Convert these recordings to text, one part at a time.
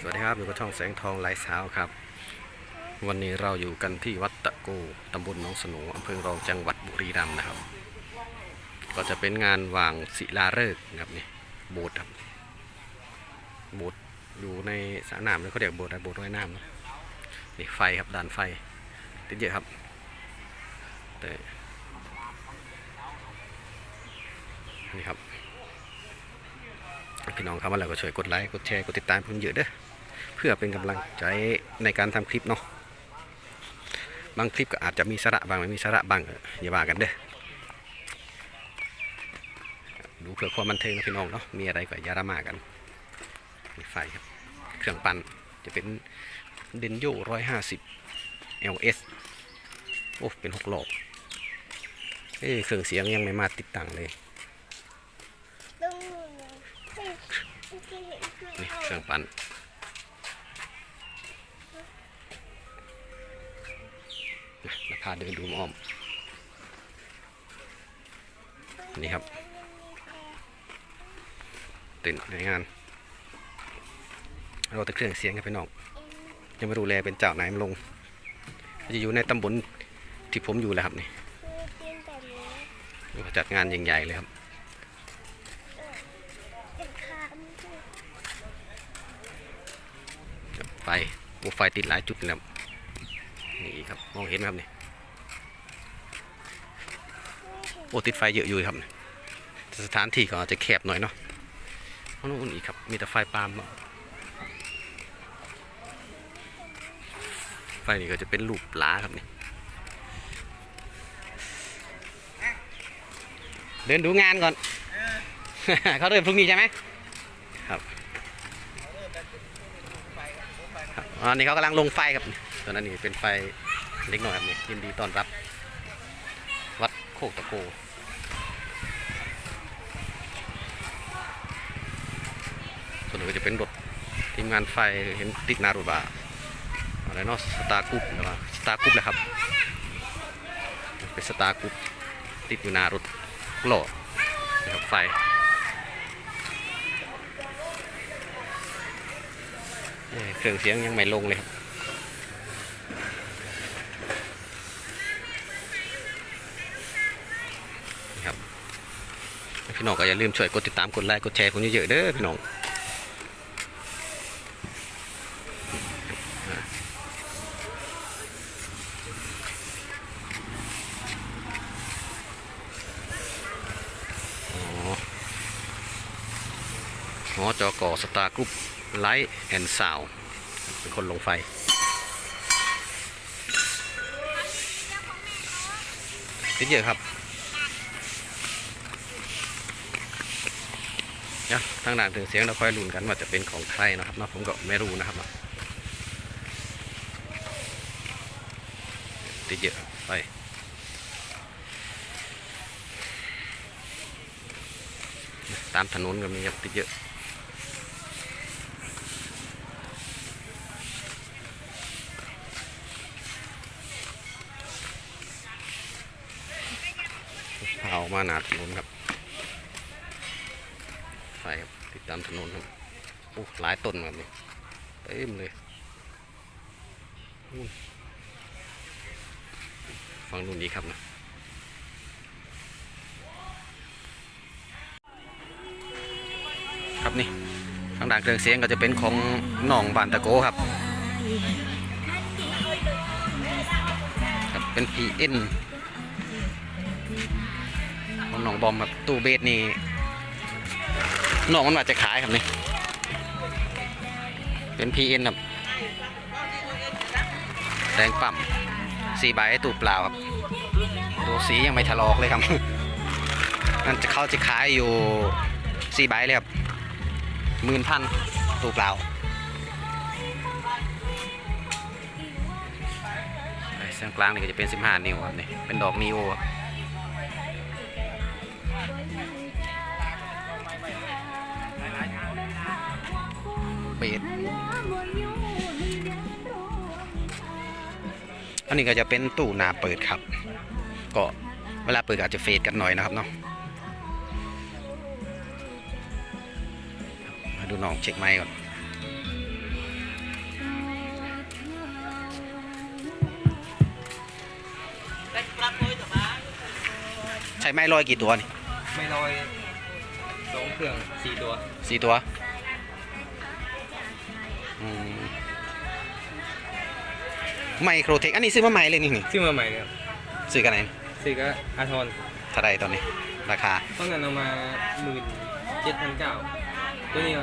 สวัสดีครับอยู่กับช่องแสงทองไลฟ์สาวครับ วันนี้เราอยู่กันที่วัดตะโกตำบลหนองสนูอำเภอรองจังหวัดบุรีรัมย์นะครับ ก็จะเป็นงานวางศิลาฤกษ์นะครับนี่โบสถ์ครับโบสถ์อยู่ในสระน้ำแล้วเขาเรียกโบสถ์อะไรโบสถ์ว่ายน้ำนะนี่ไฟครับด่านไฟติดเยอะครับแต่นี่ครับพี่น้องครับว่าเราก็ช่วยกดไลค์กดแชร์กดติดตามเพิ่มเยอะเด้อ เพื่อเป็นกำลังใจในการทำคลิปเนาะบางคลิปก็อาจจะมีสาระบางไม่มีสาระบางก็อย่าว่ากันเด้อดูเพื่อความบันเทิงนะพี่น้องเนาะมีอะไรก็อย่าดราม่ากันมีไฟครับเครื่องปั่นจะเป็นเดนโยร้อยห้าสิบ LS โอ้เป็นหกหลอกเอ้ยเครื่องเสียงยังไม่มาติดตั้งเลยต้องให้ให้เห็นเครื่องนี่เข้าเครื่องปั่น พาเดินดูอ้อมนี่ครับตื่นในงานเราแต่เครื่องเสียงกันไปน้องยังไม่รู้แลเป็นเจ้าไหนมันลงจะอยู่ในตำบลที่ผมอยู่แหละครับนี่คือเตียงแบบนี้จัดงานใหญ่ๆเลยครับไฟโอ้ไฟติดหลายจุดนะครับนี่ครับมองเห็นไหมครับนี่ โอ้ติดไฟเยอะอยู่ครับ สถานที่ก็อาจจะแคบหน่อยเนาะข้างนู้นอีกครับ มีแต่ไฟปาล์มอะไฟนี่ก็จะเป็นรูปปลาครับนี่เดินดูงานก่อน เขาเดินพรุ่งนี้ใช่ไหมครับอันนี้เขากำลังลงไฟครับส่วนอันนี้เป็นไฟเล็กหน่อยครับนี่ยินดีต้อนรับ โคกตะโกส่วนนี้ก็จะเป็นรถทีมงานไฟเห็นติดนารถว่าอะไรเนาะสตาร์กรุ๊ปหรือว่าสตาร์กรุ๊ปแหละครับ เป็นสตาร์กรุ๊ปติดอยู่นารถหล่อนะครับไฟเอ้ยเครื่องเสียงยังไม่ลงเลยครับ พี่น้องก็อย่าลืมช่วยกดติดตามกดไลค์กดแชร์ผมเยอะๆเด้อพี่น้องหอจอกอสตาร์กรุ๊ปไลท์แอนด์ซาวเป็นคนลงไฟติดเยอะครับ เดี๋ยทางด่านถึงเสียงเราค่อยลุ้นกันว่าจะเป็นของใครนะครับเนาะผมก็ไม่รู้นะครับเนาะติดเยอะไปตามถนนก็มีครับติดเยอะเอามาหนาถนนครับ ไฟครับติดตามถนนครับโอ้หลายต้นแบบนี้เต็มเลยฟังนู่นดีครับนะครับนี่ทางด่านเครื่องเสียงก็จะเป็นของหนองบานตะโกครับครับเป็น PN ของหนองบอมครับตู้เบสนี่ น้องมันมาจะขายครับนี่ เป็น PN ครับแดงปั่มสีใบตูเปล่าครับ ดูสียังไม่ถลอกเลยครับนั่นจะเขาจะขายอยู่สีใบเลยครับหมื่นพันตูเปล่าไอ้เส้นกลางนี่ก็จะเป็น 15 นิ้วครับนี่เป็นดอกนีโอครับ ปดอันนี้ก็จะเป็นตู้นาเปิดครับ ก็เวลาเปิดอาจจะเฟดกันหน่อยนะครับเนาะมาดูน้องเช็คไม้ก่อนใช้ไม้ลอยกี่ตัวนี่ไม้ลอยสองเครื่องสี่ตัวสี่ตัว ไมโครเทคอันนี้ซื้อมาใหม่เลยนี่นี่ซื้อมาใหม่เนี่ยซื้อกันไหนซื้อก็อาทรเท่าไรตอนนี้ ราคาต้องเงินเอามาหมื่นเจ็ดพันเก้าตัวนี้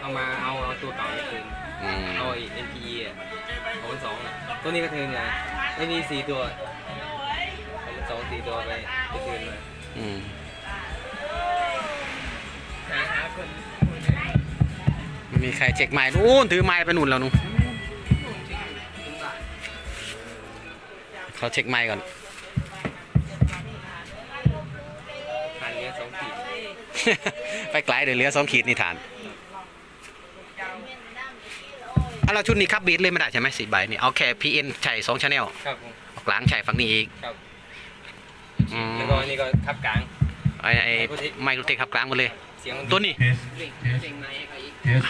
เอามาเอาเอาตัวเก่าไปคืนอืมเอาไอ้ NPE อะเอาเป็นสองอะตัวนี้ก็เทิร์นไงไอ้นี่สี่ตัวเอาเป็นสองสี่ตัวไปไปคืนมาอืมหาหาคนไม่มีใครเช็คไม้นู่นถือไม้ไปนู่นแล้วนู่น เขาเช็คไม้ก่อนผ่านเลี้ยงสองขีด ไปไกลเดี๋ยวเหลือสองขีดนี่ฐานเอาเราชุดนี้ครับบีทเลยไม่ได้ใช่ไหมสี่ใบนี่เอาแค่ PN ใช่สองชาแนลครับผมกลางใช่ฝั่งนี้อีกครับอืมแล้วก็อันนี้ก็ทับกลาง ไอ้ไอ้ไมโครเทคครับกลางหมดเลย เสียงมันตัวนี้ Test, เสียงไม้ให้เขาอีก test,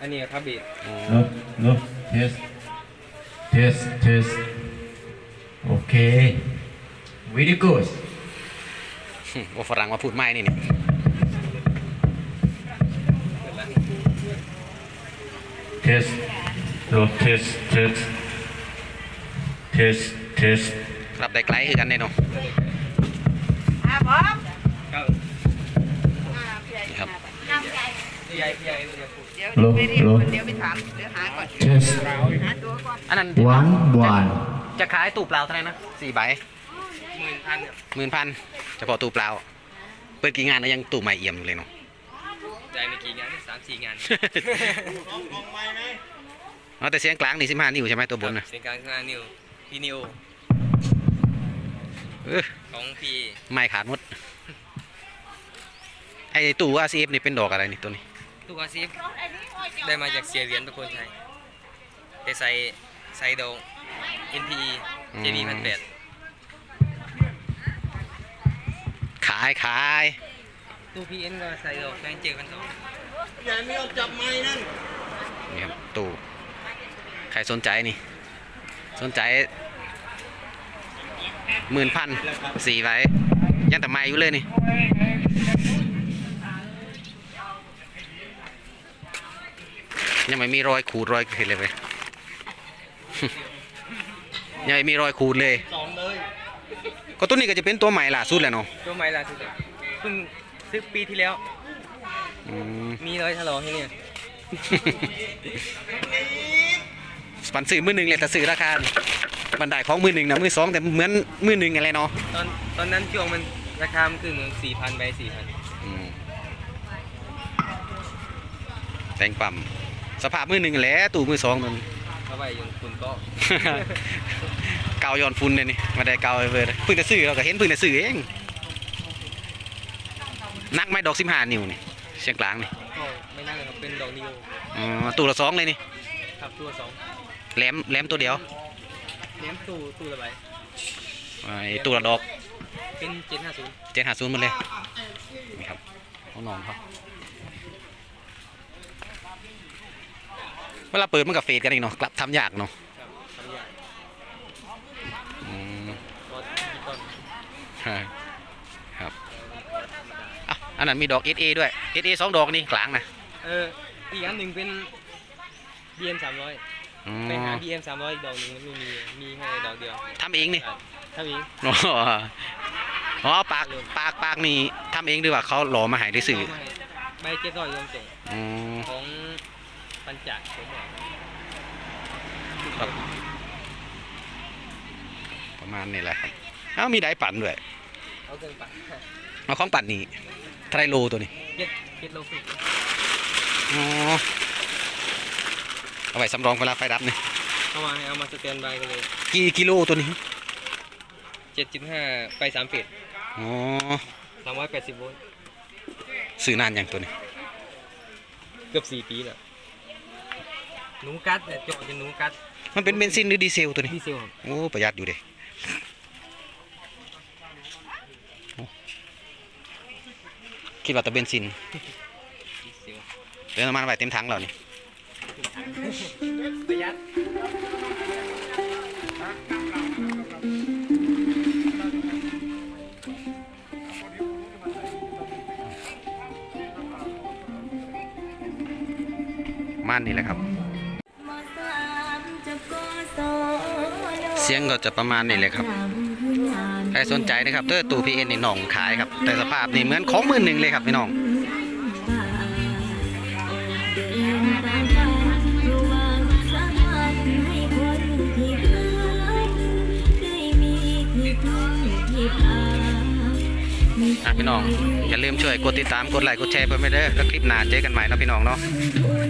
อันนี้ก็ทับบีดอ๋อ look, look, test, test, test. Okay, very good. ว่าฝรั่งมาพูดไม่นี่นี่เปิดละ Test, look, test, test, test, test. รับได้ไกลคือกันแน่นอนอ่าบอมครับอ่าพี่ใหญ่นี่ครับน้ำใหญ่พี่ใหญ่พี่ใหญ่ตัวเดียวพูดเดี๋ยวเดี๋ยวไปเรียกคนเดี๋ยวไปถามเดี๋ยวหาก่อน Test, หาตัวก่อนอันนั้น one, one. จะขายตู้เปล่าเท่าไหร่นะสี่ใบหมื่นพันเนี่ยหมื่นพันเฉพาะตู้เปล่า เปิดกี่งานแล้วยังตู้ใหม่เอี่ยมอยู่เลยเนาะ ได้ไม่กี่งานสามสี่งานเอาแต่เสียงกลางนี่สิบห้านิ้วใช่ไหมตัวบนนะเสียงกลางข้างหน้านิวพี่นิวเออของพี่ไม่ขาดหมด ไอ้ตู้ RCF นี่เป็นดอกอะไรนี่ตัวนี้ลูกอาซีฟได้มาจากเสียเหรียญประโคนชัยแต่ใส่ ใส่ดอง NPE JB พันแปดขายขาย ตู้ PN ก็ใส่ดอกแฟนเจอกันสองนี่ครับตู้ใครสนใจนี่ สนใจหมื่นพันสี่ใบยังแต่ไม่อยู่เลยนี่ยังไม่มีรอยขูดรอยเห็นเลยไปยั งไม่มีรอยขูดเลย สองเลย ก็ตัวนี้ก็จะเป็นตัวใหม่ล่าสุดแหละเนาะตัวใหม่ล่าสุดอะเพิ่งซื้อปีที่แล้ว อืม มีรอยถลอกให้เนี่ยสปันซื้อมือหนึ่งเลยแต่ซื้อราคานี่บันไดของมือหนึ่งนะมือสองแต่เหมือนมือหนึ่งอะไรเนาะตอนตอนนั้นช่วงมันราคามันขึ้นสี่พันไปสี่พันอืมแต่งปั๊มสภาพมือหนึ่งแหละตู้มือสองมัน เข้าไปยนคุณก็ เกาย้อนฝุ่นเลยนี่มาได้เกาเลยเพิ่งจะซื้อเราก็เห็นเพิ่งจะซื้อเองนักไหม่ดอกสิบห้านิ้วนี่เชียงกลางนี่ก็ไม่นั่งเลยครับเป็นดอกนิวอ๋อตู้ละสองเลยนี่ครับตัวสองแหลมแหลมตัวเดียวเลี้ยงตู้ตู้ละใบไอ้ตู้ละดอกเป็นเจ็ดห้าศูนย์เจ็ดหาศูนย์หมดเลยนี่ครับเขานอนเขา เวลาเปิดมันกับเฟดกันอีกเนาะกลับทำยากเนาะครับทำใหญ่อืมก็ต้นฮะครับอะอันนั้นมีดอก SA ด้วย SA สองดอกนี่กลางนะเอออีกอันหนึ่งเป็น BM สามร้อยอ๋ไปหาอ BM สามร้อยอีกดอกหนึ่งมันไม่มีมีแค่ดอกเดียวทำเองนี่ครับถ้ามี อ๋ออ๋อปากปากปากนี่ทำเองหรือว่าเขาหล่อมาให้ได้สื่อเอามาให้ใบเจ็ดร้อยยอมส่งอ๋อของ ปัญจักรผมบอกครับ ประมาณนี้แหละครับเอ้ามีไดปั่นด้วย เอาเครื่องปั่นเอาของปั่นนี่ไทรโลตัวนี้เจ็ดเจ็ดโลครึ่งอ๋อเอาไว้สำรองเวลาไฟดับนี่เอามาให้เอามาสแกนใบกันเลยกี่กิโลตัวนี้เจ็ดจุดห้าไปสามเฟสอ๋อสามร้อยแปดสิบโวลต์ซื้อนานอย่างตัวนี้ เกือบสี่ปีแล้ว หนูกัดเนี่ยเจาะจะหนูกัดมันเป็นเบนซินหรือดีเซลตัวนี้ ดีเซลครับโอ้ประหยัดอยู่ด้คิดว่าแต่เบนซินดีเซลเติมน้ำมันไปเต็มถังแล้วนี่ประหยัดม่นนี่แหละครับ สียงก็จะประมาณนี้เลยครับใครสนใจนะครับเตอร์ตูพีเอ็นนี่หน่องขายครับ แต่สภาพนี่เหมือนของมือหนึ่งเลยครับพี่น้องอะพี่น้อง อย่าลืมช่วยกดติดตามกดไลค์กดแชร์เพื่อนไม่เด้อแล้วคลิปหน้าเจอกันใหม่นะพี่น้องเนาะอุ่น